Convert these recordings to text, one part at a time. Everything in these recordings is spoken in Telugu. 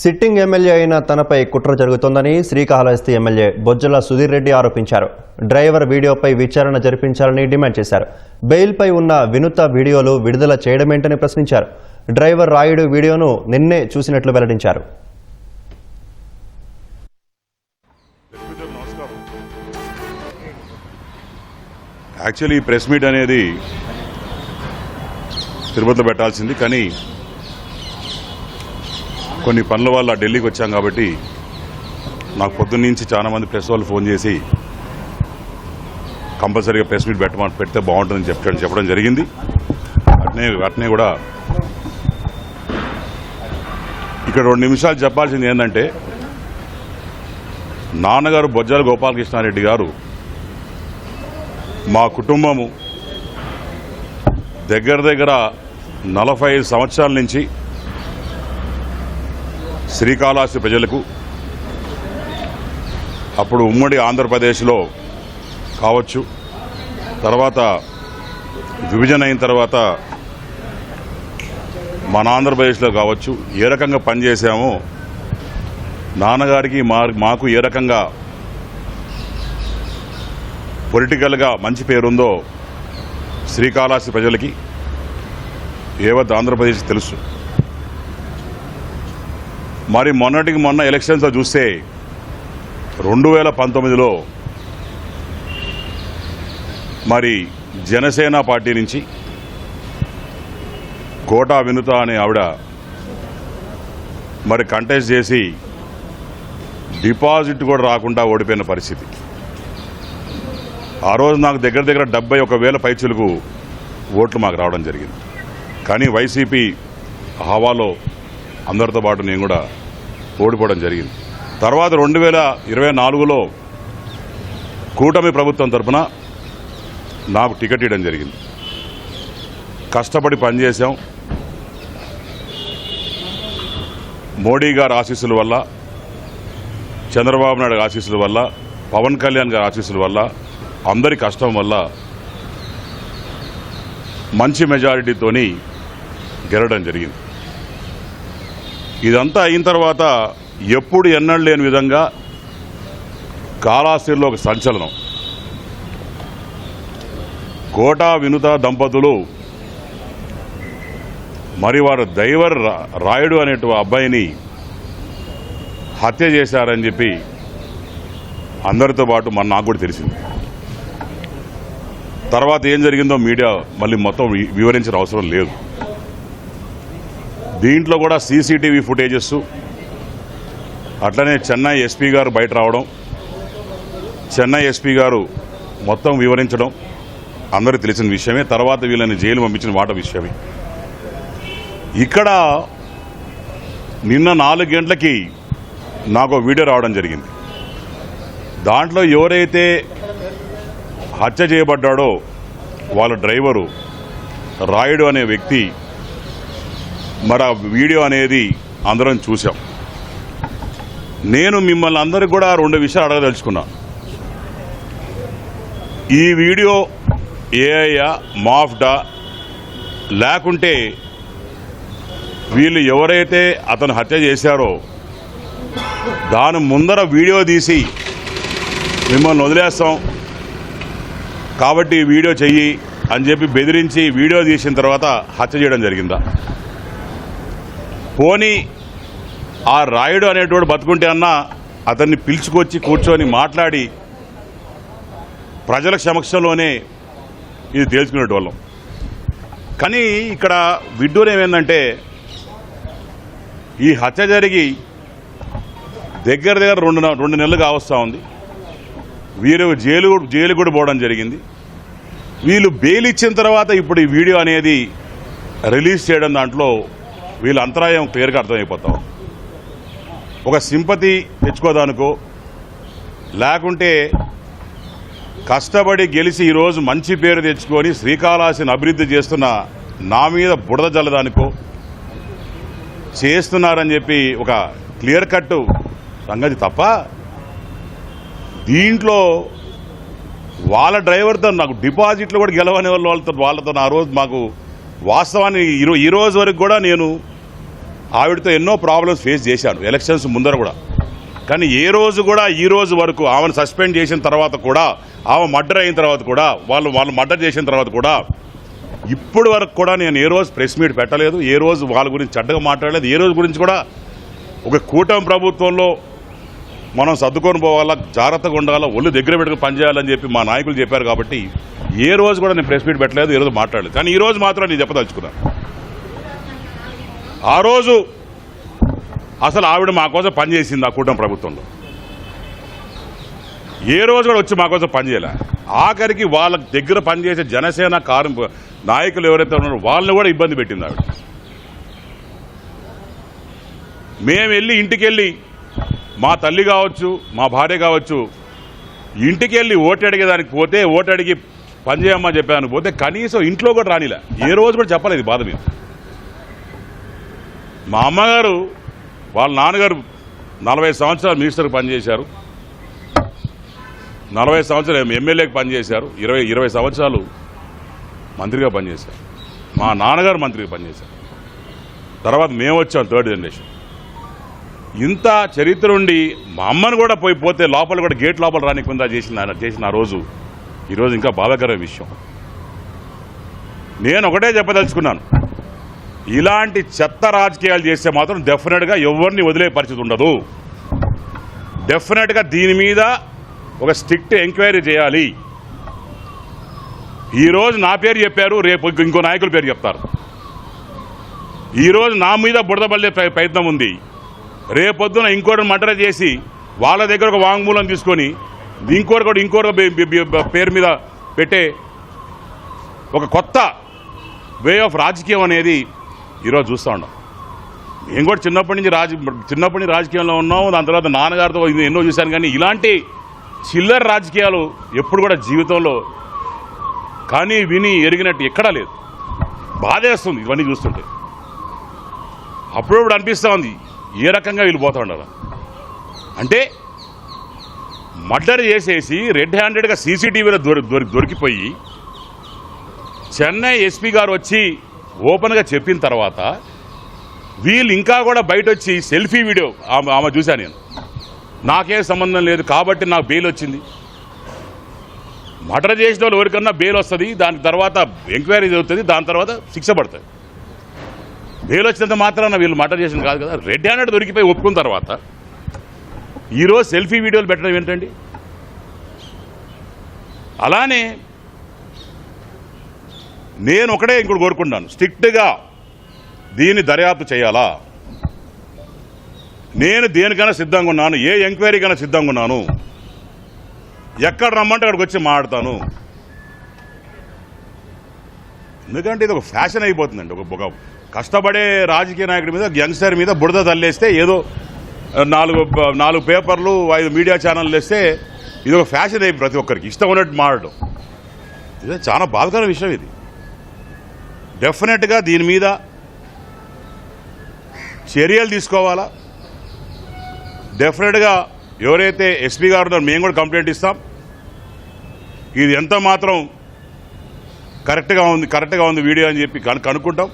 సిట్టింగ్ ఎమ్మెల్యే అయిన తనపై కుట్ర జరుగుతోందని శ్రీకాళహస్తి ఎమ్మెల్యే బొజ్జల సుధీర్ రెడ్డి ఆరోపించారు. డ్రైవర్ వీడియోపై విచారణ జరిపించాలని డిమాండ్ చేశారు. బెయిల్పై ఉన్న వినూత్న వీడియోలు విడుదల చేయడమేంటని ప్రశ్నించారు. డ్రైవర్ రాయుడు వీడియోను నిన్నే చూసినట్లు వెల్లడించారు. యాక్చువల్లీ ప్రెస్ మీట్ అనేది తిరుపతిలో పెట్టాల్సింది కానీ కొన్ని పనుల వల్ల ఢిల్లీకి వచ్చాం కాబట్టి నాకు పొద్దున్న నుంచి చాలా మంది ప్రెస్ వాళ్ళు ఫోన్ చేసి కంపల్సరీగా ప్రెస్ మీట్ పెట్టమని పెడితే బాగుంటుందని చెప్పడం చెప్పడం జరిగింది. అట్నే అట్నే కూడా ఇక్కడ రెండు నిమిషాలు చెప్పాల్సింది ఏంటంటే నాన్నగారు బొజ్జల గోపాలకృష్ణారెడ్డి గారు మా కుటుంబము దగ్గర దగ్గర నలభై ఐదు సంవత్సరాల నుంచి శ్రీకాళహస్తి ప్రజలకు అప్పుడు ఉమ్మడి ఆంధ్రప్రదేశ్లో కావచ్చు. తర్వాత విభజన అయిన తర్వాత మన ఆంధ్రప్రదేశ్లో కావచ్చు. ఏ రకంగా పనిచేసామో నాన్నగారికి మా మాకు ఏ రకంగా పొలిటికల్గా మంచి పేరుందో శ్రీకాళహస్తి ప్రజలకి ఏవత్ ఆంధ్రప్రదేశ్ తెలుసు. మరి మొన్నటికి మొన్న ఎలక్షన్స్లో చూస్తే రెండు వేల పంతొమ్మిదిలో మరి జనసేన పార్టీ నుంచి కోటా వినుత అనే ఆవిడ మరి కంటెస్ట్ చేసి డిపాజిట్ కూడా రాకుండా ఓడిపోయిన పరిస్థితి. ఆ రోజు నాకు దగ్గర దగ్గర డెబ్బై ఒక వేల పైచులకు ఓట్లు మాకు రావడం జరిగింది. కానీ వైసీపీ హవాలో అందరితో పాటు నేను కూడా ఓడిపోవడం జరిగింది. తర్వాత రెండు వేల ఇరవై నాలుగులో కూటమి ప్రభుత్వం తరపున నాకు టికెట్ ఇవ్వడం జరిగింది. కష్టపడి పనిచేశాం. మోడీ గారి ఆశీస్సుల వల్ల చంద్రబాబు నాయుడు గారి ఆశీస్సుల వల్ల పవన్ కళ్యాణ్ గారి ఆశీస్సుల వల్ల అందరి కష్టం వల్ల మంచి మెజారిటీతోని గెలవడం జరిగింది. ఇదంతా అయిన తర్వాత ఎప్పుడు ఎన్నడూ లేని విధంగా కాళాశ్రీలో ఒక సంచలనం. కోటా వినుత దంపతులు మరి వారు దైవర్ రాయుడు అనేటు అబ్బాయిని హత్య చేశారని చెప్పి అందరితో పాటు మన నాకు కూడా తెలిసింది. తర్వాత ఏం జరిగిందో మీడియా మళ్ళీ మొత్తం వి- వివరించిన అవసరం లేదు. దీంట్లో కూడా సీసీటీవీ ఫుటేజెస్. అట్లనే చెన్నై ఎస్పీ గారు బయట రావడం చెన్నై ఎస్పీ గారు మొత్తం వివరించడం అందరికీ తెలిసిన విషయమే. తర్వాత వీళ్ళని జైలు పంపించిన మాట విషయమే. ఇక్కడ నిన్న నాలుగు గంటలకి నాకు వీడియో రావడం జరిగింది. దాంట్లో ఎవరైతే హత్య చేయబడ్డాడో వాళ్ళ డ్రైవరు రాయుడు అనే వ్యక్తి మరి ఆ వీడియో అనేది అందరం చూసాం నేను మిమ్మల్ని అందరికి కూడా రెండు విషయాలు అడగదలుచుకున్నా. ఈ వీడియో ఏఐయా మాఫ్డా లేకుంటే వీళ్ళు ఎవరైతే అతను హత్య చేశారో దాని ముందర వీడియో తీసి మిమ్మల్ని వదిలేస్తాం. కాబట్టి వీడియో చెయ్యి అని చెప్పి బెదిరించి వీడియో తీసిన తర్వాత హత్య చేయడం జరిగిందా? పోనీ ఆ రాయుడు అనేటోడు బతుకుంటే అన్నా అతన్ని పిలుచుకొచ్చి కూర్చొని మాట్లాడి ప్రజల సమక్షంలోనే ఇది తేల్చుకునేటోళ్ళం కానీ ఇక్కడ విడ్డూరం ఏమైందంటే ఈ హత్య జరిగి దగ్గర దగ్గర రెండు రెండు నెలలు కావస్తూ ఉంది. వీరు జైలు జైలు కూడా పోవడం జరిగింది. వీళ్ళు బెయిల్ ఇచ్చిన తర్వాత ఇప్పుడు ఈ వీడియో అనేది రిలీజ్ చేయడం దాంట్లో వీళ్ళ అంతరాయం క్లియర్గా అర్థమైపోతాం. ఒక సింపతి తెచ్చుకోదానికో లేకుంటే కష్టపడి గెలిచి ఈరోజు మంచి పేరు తెచ్చుకొని శ్రీకాళహస్తిని అభివృద్ధి చేస్తున్న నా మీద బుడద జల్లదానికో చేస్తున్నారని చెప్పి ఒక క్లియర్ కట్ సంగతి తప్ప దీంట్లో వాళ్ళ డ్రైవర్తో నాకు డిపాజిట్లు కూడా గెలవని వాళ్ళు వాళ్ళతో వాళ్ళతో ఆ రోజు మాకు వాస్తవాన్ని ఈరో ఈ రోజు వరకు కూడా నేను ఆవిడతో ఎన్నో ప్రాబ్లమ్స్ ఫేస్ చేశాను ఎలక్షన్స్ ముందర కూడా. కానీ ఏ రోజు కూడా ఈ రోజు వరకు ఆమెను సస్పెండ్ చేసిన తర్వాత కూడా ఆమె మర్డర్ అయిన తర్వాత కూడా వాళ్ళు వాళ్ళు మర్డర్ చేసిన తర్వాత కూడా ఇప్పుడు వరకు కూడా నేను ఏ రోజు ప్రెస్ మీట్ పెట్టలేదు ఏ రోజు వాళ్ళ గురించి చెడ్డగా మాట్లాడలేదు ఏ రోజు గురించి కూడా ఒక కూటమి ప్రభుత్వంలో మనం సర్దుకొని పోవాలా జాగ్రత్తగా ఉండాలా ఒళ్ళు దగ్గర పెట్టుకుని పనిచేయాలని చెప్పి మా నాయకులు చెప్పారు కాబట్టి ఏ రోజు కూడా నేను ప్రెస్ మీట్ పెట్టలేదు ఈరోజు రోజు మాట్లాడలేదు. కానీ ఈ రోజు మాత్రం నేను చెప్పదలుచుకున్నాను. ఆ రోజు అసలు ఆవిడ మా కోసం పనిచేసింది ఆ కూటమి ప్రభుత్వంలో. ఏ రోజు కూడా వచ్చి మా కోసం పనిచేయలే ఆఖరికి వాళ్ళ దగ్గర పనిచేసే జనసేన కారు నాయకులు ఎవరైతే ఉన్నారో వాళ్ళని కూడా ఇబ్బంది పెట్టింది ఆవిడ. మేము వెళ్ళి ఇంటికి వెళ్ళి మా తల్లి కావచ్చు మా భార్య కావచ్చు ఇంటికి వెళ్ళి ఓటు అడిగేదానికి పోతే ఓటు అడిగి పనిచేయమ్మని చెప్పాను. పోతే కనీసం ఇంట్లో కూడా రానిలే. ఏ రోజు కూడా చెప్పలేదు బాధ మీద. మా అమ్మగారు వాళ్ళ నాన్నగారు నలభై సంవత్సరాలు మినిస్టర్కి పనిచేశారు. నలభై సంవత్సరాలు ఎమ్మెల్యేకి పనిచేశారు. ఇరవై ఇరవై సంవత్సరాలు మంత్రిగా పనిచేశారు. మా నాన్నగారు మంత్రిగా పనిచేశారు. తర్వాత మేము వచ్చాం థర్డ్ జనరేషన్. ఇంత చరిత్ర ఉండి మా అమ్మను కూడా పోయి పోతే లోపల కూడా గేట్ లోపల రానికుండా చేసిన చేసిన ఆ రోజు ఈరోజు ఇంకా బాధాకరమైన విషయం. నేను ఒకటే చెప్పదలుచుకున్నాను. ఇలాంటి చెత్త రాజకీయాలు చేస్తే మాత్రం డెఫినెట్గా ఎవరిని వదిలే పరిస్థితి ఉండదు. డెఫినెట్గా దీని మీద ఒక స్ట్రిక్ట్ ఎంక్వైరీ చేయాలి. ఈరోజు నా పేరు చెప్పారు రేపు ఇంకో నాయకుల పేరు చెప్తారు. ఈరోజు నా మీద బుడదబల్లే ప్ర- ప్రయత్నం ఉంది. రేపొద్దున ఇంకోటి మంటర చేసి వాళ్ళ దగ్గర ఒక వాంగ్మూలం తీసుకొని ఇంకోటి కూడా ఇంకోటి పేరు మీద పెట్టే ఒక కొత్త వే ఆఫ్ రాజకీయం అనేది ఈరోజు చూస్తూ ఉన్నాం. మేము కూడా చిన్నప్పటి నుంచి రాజ చిన్నప్పటి నుంచి రాజకీయంలో ఉన్నాం దాని తర్వాత నాన్నగారితో ఎన్నో చూశాను కానీ ఇలాంటి చిల్లర రాజకీయాలు ఎప్పుడు కూడా జీవితంలో కానీ విని ఎరిగినట్టు ఎక్కడా లేదు. బాధేస్తుంది ఇవన్నీ చూస్తుంటే. అప్పుడప్పుడు అనిపిస్తూ ఉంది ఏ రకంగా వీళ్ళు పోతా ఉండాలి? అంటే మర్డర్ చేసేసి రెడ్ హ్యాండెడ్గా సీసీటీవీలో దొరి దొరి దొరికిపోయి చెన్నై ఎస్పీ గారు వచ్చి ఓపెన్గా చెప్పిన తర్వాత వీళ్ళు ఇంకా కూడా బయట వచ్చి సెల్ఫీ వీడియో ఆమె ఆమె చూశాను నేను. నాకేం సంబంధం లేదు కాబట్టి నాకు బెయిల్ వచ్చింది. మర్డర్ చేసిన వాళ్ళు ఎవరికన్నా బెయిల్ వస్తుంది దాని తర్వాత ఎంక్వైరీ జరుగుతుంది దాని తర్వాత శిక్ష పడుతుంది. బెయిల్ వచ్చినంత మాత్రాన వీళ్ళు మర్డర్ చేసింది కాదు కదా. రెడ్ హ్యాండెడ్ దొరికిపోయి ఒప్పుకున్న తర్వాత ఈరోజు సెల్ఫీ వీడియోలు పెట్టడం ఏంటండి? అలానే నేను ఒకటే ఇంకోటి కోరుకుంటున్నాను. స్ట్రిక్ట్గా దీన్ని దర్యాప్తు చేయాలా? నేను దేనికైనా సిద్ధంగా ఉన్నాను? ఏ ఎంక్వైరీకైనా సిద్ధంగా ఉన్నాను? ఎక్కడ రమ్మంటే అక్కడికి వచ్చి మాట్లాడతాను. ఎందుకంటే ఇది ఒక ఫ్యాషన్ అయిపోతుందండి. ఒక కష్టపడే రాజకీయ నాయకుడి మీద యంగ్స్టర్ మీద బుడద తల్లేస్తే ఏదో నాలుగు నాలుగు పేపర్లు ఐదు మీడియా ఛానళ్ళు వేస్తే ఇది ఒక ఫ్యాషన్ అయ్యి ప్రతి ఒక్కరికి. ఇష్టం ఉన్నట్టు మారడం. ఇది చాలా బాధకర విషయం ఇది. డెఫినెట్గా దీని మీద చర్యలు తీసుకోవాలా? డెఫినెట్గా ఎవరైతే ఎస్పీ గారు ఉన్నారో మేము కూడా కంప్లైంట్ ఇస్తాం. ఇది ఎంత మాత్రం కరెక్ట్గా ఉంది కరెక్ట్గా ఉంది వీడియో అని చెప్పి కనుక్కుంటాం.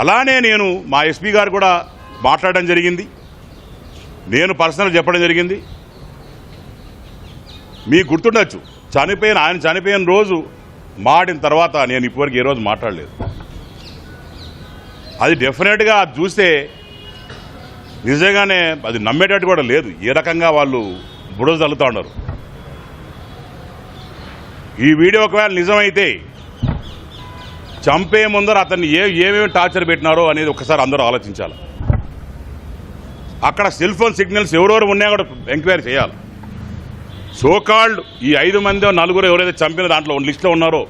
అలానే నేను మా ఎస్పీ గారు కూడా మాట్లాడడం జరిగింది. నేను పర్సనల్ చెప్పడం జరిగింది. మీకు గుర్తుండొచ్చు చనిపోయిన ఆయన చనిపోయిన రోజు మాడిన తర్వాత నేను ఇప్పటివరకు ఏ రోజు మాట్లాడలేదు. అది డెఫినెట్గా చూస్తే నిజంగానే అది నమ్మేటట్టు కూడా లేదు. ఏ రకంగా వాళ్ళు బుడోజు తల్లుతూ ఉన్నారు. ఈ వీడియో ఒకవేళ నిజమైతే చంపే ముందర అతన్ని ఏ ఏమేమి టార్చర్ పెట్టినారో అనేది ఒకసారి అందరూ ఆలోచించాలి. అక్కడ సెల్ ఫోన్ సిగ్నల్స్ ఎవరెవరు ఉన్నాయో కూడా ఎంక్వైరీ చేయాలి. సోకాల్డ్ ఈ ఐదు మంది నలుగురు ఎవరైతే చంపిన దాంట్లో లిస్ట్లో ఉన్నారో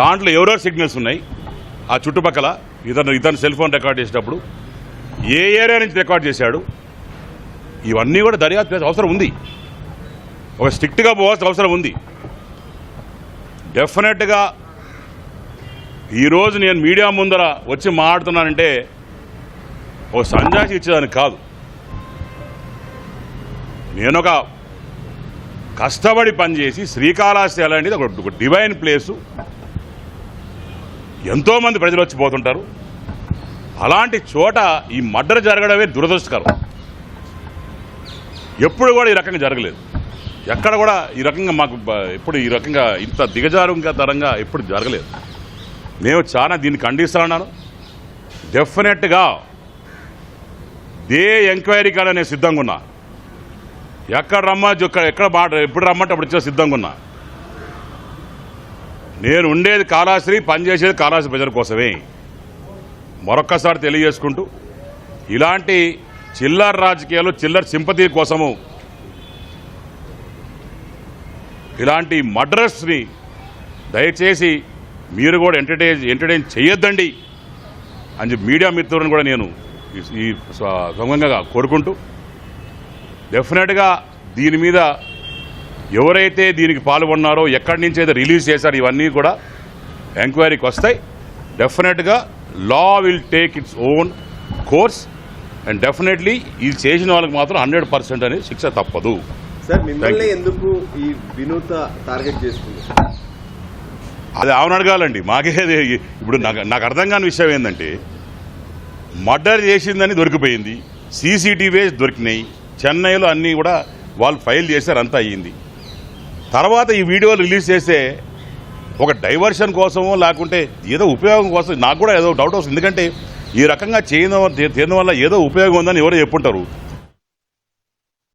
దాంట్లో ఎవరెవరు సిగ్నల్స్ ఉన్నాయి? ఆ చుట్టుపక్కల ఇతను ఇతను సెల్ ఫోన్ రికార్డ్ చేసేటప్పుడు ఏ ఏరియా నుంచి రికార్డ్ చేశాడు? ఇవన్నీ కూడా దర్యాప్తు చేసే అవసరం ఉంది. ఒక స్ట్రిక్ట్గా పోవాల్సిన అవసరం ఉంది. డెఫినెట్గా ఈరోజు నేను మీడియా ముందర వచ్చి మాట్లాడుతున్నానంటే ఓ సంజాసి ఇచ్చేదానికి కాదు. నేను ఒక కష్టపడి పనిచేసి శ్రీకాళహస్తి అనేది ఒక డివైన్ ప్లేసు ఎంతోమంది ప్రజలు వచ్చి పోతుంటారు. అలాంటి చోట ఈ మర్డర్ జరగడమే దురదృష్టకరం. ఎప్పుడు కూడా ఈ రకంగా జరగలేదు. ఎక్కడ కూడా ఈ రకంగా మాకు ఎప్పుడు ఈ రకంగా ఇంత దిగజారుగా తరంగా ఎప్పుడు జరగలేదు. మేము చాలా దీన్ని ఖండిస్తా ఉన్నాను. డెఫినెట్గా ఏ ఎంక్వైరీ కాడ నేను సిద్ధంగా ఉన్నా. ఎక్కడ రమ్మా ఎక్కడ ఎక్కడ మాట ఎప్పుడు రమ్మంటే అప్పుడు ఇచ్చే సిద్ధంగా ఉన్నా. నేను ఉండేది కాళాశ్రీ పనిచేసేది కాళాశ్రీ ప్రజల కోసమే. మరొక్కసారి తెలియజేసుకుంటూ ఇలాంటి చిల్లర రాజకీయాలు చిల్లర సింపతి కోసము ఇలాంటి మర్డరర్స్ని దయచేసి మీరు కూడా ఎంటర్టైన్ ఎంటర్టైన్ చేయొద్దండి అని మీడియా మిత్రులను కూడా నేను ఈ- సమంగా కోరుకుంటూ డెఫినెట్గా దీని మీద ఎవరైతే దీనికి పాల్గొన్నారో ఎక్కడి నుంచి అయితే రిలీజ్ చేశారో ఇవన్నీ కూడా ఎంక్వైరీకి వస్తాయి. డెఫినెట్గా law will take its own course and definitely ఇది చేసిన వాళ్ళకి మాత్రం హండ్రెడ్ పర్సెంట్ అనేది శిక్ష తప్పదు. ఎందుకు ఈ వినూత టార్గెట్ చేసుకుంది? అది ఆమెను అడగాలండి. మాకే ఇప్పుడు నాకు నాకు అర్థం కాని విషయం ఏంటంటే మర్డర్ చేసిందని దొరికిపోయింది. సీసీటీవీ దొరికినాయి. చెన్నైలో అన్నీ కూడా వాళ్ళు ఫైల్ చేశారు అంతా అయ్యింది. తర్వాత ఈ వీడియోలు రిలీజ్ చేస్తే ఒక డైవర్షన్ కోసమో లేకుంటే ఏదో ఉపయోగం కోసం నాకు కూడా ఏదో డౌట్ వస్తుంది. ఎందుకంటే ఈ రకంగా చేయడం చేయడం వల్ల ఏదో ఉపయోగం ఉందని ఎవరో చెప్పుంటారు.